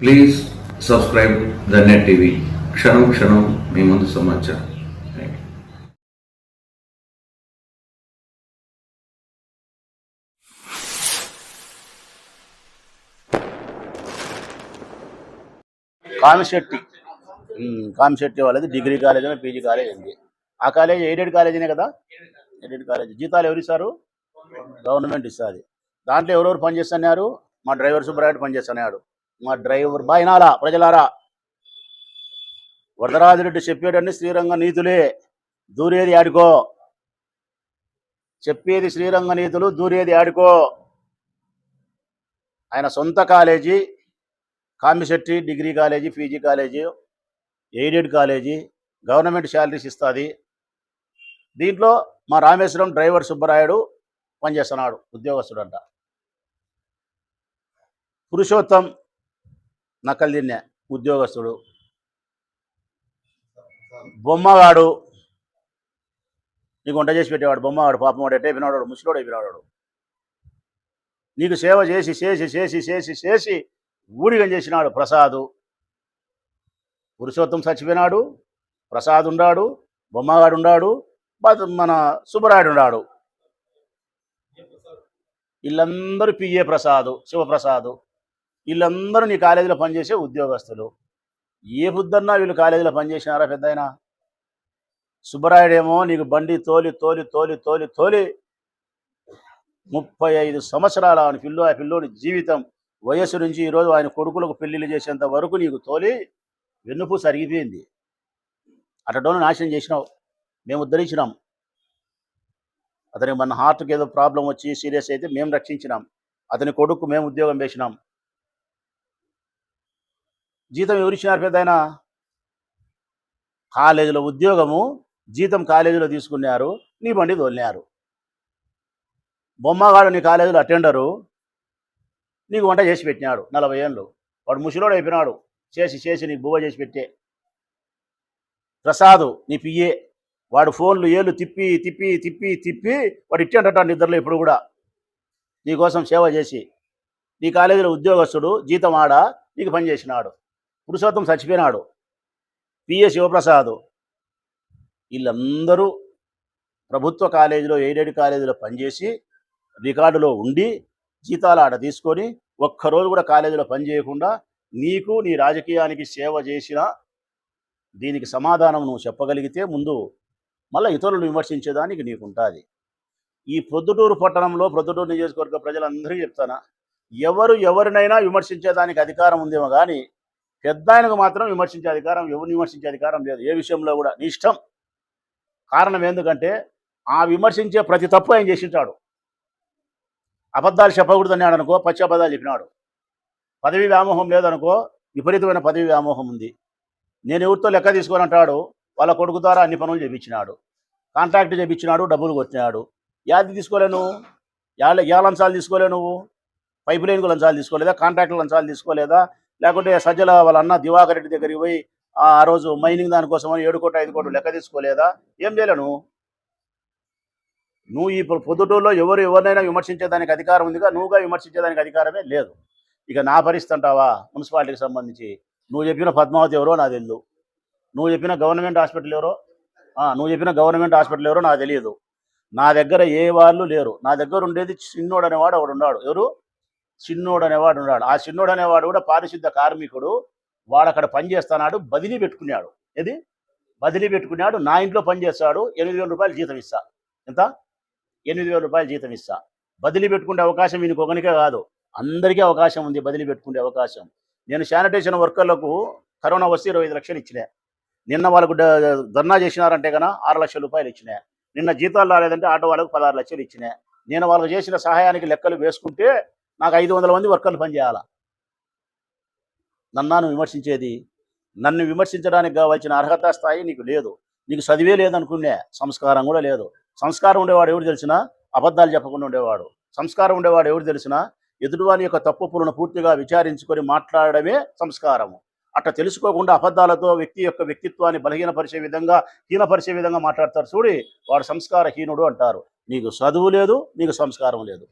Please subscribe the Net TV క్షణం క్షణం మీ ముందు సమాచారం. కామిశెట్టి కామిశెట్టి వాళ్ళది. డిగ్రీ కాలేజ్ పీజీ కాలేజ్ ఉంది. ఆ కాలేజ్ ఎయిడెడ్ కాలేజీనే కదా? Aided college. జీతాలు ఎవరు ఇస్తారు? గవర్నమెంట్ ఇస్తుంది. దాంట్లో ఎవరెవరు పనిచేస్తున్నారు? మా డ్రైవర్ సుబ్బరాయుడు పనిచేస్తున్నాడు. మా డ్రైవర్ బాయినాలా ప్రజలారా వరదరాజురెడ్డి చెప్పేటన్ని శ్రీరంగ నీతులే. దూరేది ఆడుకో. చెప్పేది శ్రీరంగ నీతులు దూరేది ఆడుకో. ఆయన సొంత college Kamishetti degree college PG college aided college government salaries ఇస్తుంది. దీంట్లో మా రామేశ్వరం డ్రైవర్ సుబ్బరాయుడు పనిచేస్తున్నాడు ఉద్యోగస్తుడంట. పురుషోత్తం నక్కలు తిన్నే ఉద్యోగస్తుడు. బొమ్మగాడు నీకు వంట చేసి పెట్టేవాడు బొమ్మవాడు పాపం వాడు ఎట్టే అయిపోయినాడు ముసలోడు అయిపోయినాడు నీకు సేవ చేసి చేసి చేసి చేసి చేసి ఊడిగం చేసినాడు ప్రసాదు. పురుషోత్తం చచ్చిపోయినాడు ప్రసాద్ ఉండాడు బొమ్మగాడు ఉండాడు మన సుబ్బరాయుడు ఉన్నాడు వీళ్ళందరూ పిఏ ప్రసాద్ శివప్రసాద్. వీళ్ళందరూ నీ కాలేజీలో పనిచేసే ఉద్యోగస్తులు. ఏ బుద్ధన్నా వీళ్ళు కాలేజీలో పనిచేసినారా పెద్ద సుబ్బరాయుడేమో నీకు బండి తోలి తోలి తోలి తోలి తోలి ముప్పై ఐదు సంవత్సరాల ఆయన పిల్లు ఆ పిల్లోని జీవితం వయస్సు నుంచి ఈరోజు ఆయన కొడుకులకు పెళ్ళిళ్ళు చేసేంత వరకు నీకు తోలి వెన్నుపు సరిగిపోయింది అటడోను నాశనం చేసినావు. మేము ఉద్ధరించినాం. అతనికి మన హార్ట్కి ఏదో ప్రాబ్లం వచ్చి సీరియస్ అయితే మేము రక్షించినాం. అతని కొడుకు మేము ఉద్యోగం వేసినాం జీతం ఎవరిచ్చినారు పెద్ద ఆయన? కాలేజీలో ఉద్యోగము జీతం కాలేజీలో తీసుకున్నారు నీ బండి తోలినారు. బొమ్మగాడు నీ కాలేజీలో అటెండరు నీకు వంట చేసి పెట్టినాడు నలభై ఏళ్ళు. వాడు ముసిలోడు అయిపోయినాడు చేసి చేసి నీకు బువ్వ చేసి పెట్టే. ప్రసాదు నీ పియ్యే వాడు ఫోన్లు ఏళ్ళు తిప్పి తిప్పి తిప్పి తిప్పి వాడు ఇట్టంట నిద్రలో ఇప్పుడు కూడా. నీకోసం సేవ చేసి నీ కాలేజీలో ఉద్యోగస్తుడు జీతం ఆడ నీకు పని చేసినాడు. పురుషోత్తం చచ్చిపోయినాడు. P S Shivaprasad. వీళ్ళందరూ ప్రభుత్వ కాలేజీలో ఎయిడెడ్ కాలేజీలో పనిచేసి రికార్డులో ఉండి జీతాలు ఆడ తీసుకొని ఒక్కరోజు కూడా కాలేజీలో పని చేయకుండా నీకు నీ రాజకీయానికి సేవ చేసిన దీనికి సమాధానం నువ్వు చెప్పగలిగితే ముందు మళ్ళీ ఇతరులను విమర్శించేదానికి నీకు ఉంటుంది ఈ ప్రొద్దుటూరు పట్టణంలో ప్రొద్దుటూరు నియోజకవర్గ ప్రజలందరికీ చెప్తానా? ఎవరు ఎవరినైనా విమర్శించేదానికి అధికారం ఉందేమో కానీ పెద్ద ఆయనకు మాత్రం విమర్శించే అధికారం ఎవరు విమర్శించే అధికారం లేదు. ఏ విషయంలో కూడా. నీ ఇష్టం. కారణం ఎందుకంటే ఆ విమర్శించే ప్రతి తప్పు ఆయన చేసింటాడు. అబద్ధాలు చెప్పకూడదన్నాడు అనుకో పచ్చి అబద్ధాలు చెప్పినాడు. పదవి వ్యామోహం లేదనుకో విపరీతమైన పదవి వ్యామోహం ఉంది. నేను ఎవరితో లెక్క తీసుకొని అంటాడు వాళ్ళ కొడుకు ద్వారా అన్ని పనులు చేపించినాడు. కాంట్రాక్ట్ చేపించినాడు డబ్బులు కొట్టినాడు. యాది తీసుకోలేను యాళ్ళ యా లంచాలు తీసుకోలే నువ్వు? పైప్ లైన్కు లంచాలు తీసుకోలేదా? కాంట్రాక్ట్ లంచాలు తీసుకోలేదా? లేకుంటే సజ్జల వాళ్ళ అన్న దివాకర్ రెడ్డి దగ్గరికి పోయి ఆ రోజు మైనింగ్ దానికోసమని ఏడు కోట ఐదు కోట్లు లెక్క తీసుకోలేదా? ఏం చేయలేను నువ్వు? ఈ పొద్దుటూరులో ఎవరు ఎవరినైనా విమర్శించేదానికి అధికారం ఉందిగా? నువ్వుగా విమర్శించేదానికి అధికారమే లేదు. ఇక నా పరిస్థితి అంటావా? మున్సిపాలిటీకి సంబంధించి. నువ్వు చెప్పిన పద్మావతి ఎవరో నాకు తెలియదు నువ్వు చెప్పిన గవర్నమెంట్ హాస్పిటల్ ఎవరో? ఆ, నువ్వు చెప్పిన గవర్నమెంట్ హాస్పిటల్ ఎవరో నాకు తెలియదు నా దగ్గర ఏ వాళ్ళు లేరు. నా దగ్గర ఉండేది చిన్నోడు అనేవాడు ఒకడు ఉన్నాడు ఎవరు? చిన్నోడు అనేవాడు ఉన్నాడు. ఆ చిన్నోడు అనేవాడు కూడా పారిశుద్ధ కార్మికుడు. వాడు అక్కడ పనిచేస్తున్నాడు బదిలీ పెట్టుకున్నాడు. ఏది? బదిలీ పెట్టుకున్నాడు. నా ఇంట్లో పని చేస్తాడు. ఎనిమిది వేల రూపాయలు జీతం ఇస్తా. ఎంత? ఎనిమిది వేల రూపాయలు జీతం ఇస్తా. బదిలీ పెట్టుకునే అవకాశం ఈయనకు ఒకనికే కాదు. అందరికీ అవకాశం ఉంది బదిలీ పెట్టుకునే అవకాశం. నేను శానిటేషన్ వర్కర్లకు కరోనా వస్తే ఇరవై ఐదు లక్షలు ఇచ్చినా. నిన్న వాళ్ళకు ధర్నా చేసినారంటే కన్నా ఆరు లక్షల రూపాయలు ఇచ్చినా. నిన్న జీతాలు రాలేదంటే ఆటో వాళ్ళకు పదహారు లక్షలు ఇచ్చినా. నేను వాళ్ళకు చేసిన సహాయానికి లెక్కలు వేసుకుంటే నాకు ఐదు వందల మంది వర్కర్లు పనిచేయాలా? నన్ను విమర్శించేది? నన్ను విమర్శించడానికి కావాల్సిన అర్హత స్థాయి నీకు లేదు. నీకు చదివే లేదనుకునే సంస్కారం కూడా లేదు. సంస్కారం ఉండేవాడు ఎవరు తెలిసినా అబద్ధాలు చెప్పకుండా ఉండేవాడు. సంస్కారం ఉండేవాడు ఎవరు తెలిసినా ఎదుటివాని యొక్క తప్పులను పూర్తిగా విచారించుకొని మాట్లాడడమే సంస్కారము అట్లా తెలుసుకోకుండా అబద్ధాలతో వ్యక్తి యొక్క వ్యక్తిత్వాన్ని బలహీనపరిచే విధంగా హీనపరిచే విధంగా మాట్లాడతారు చూడి వాడు సంస్కారహీనుడు అంటారు. నీకు చదువు లేదు నీకు సంస్కారం లేదు.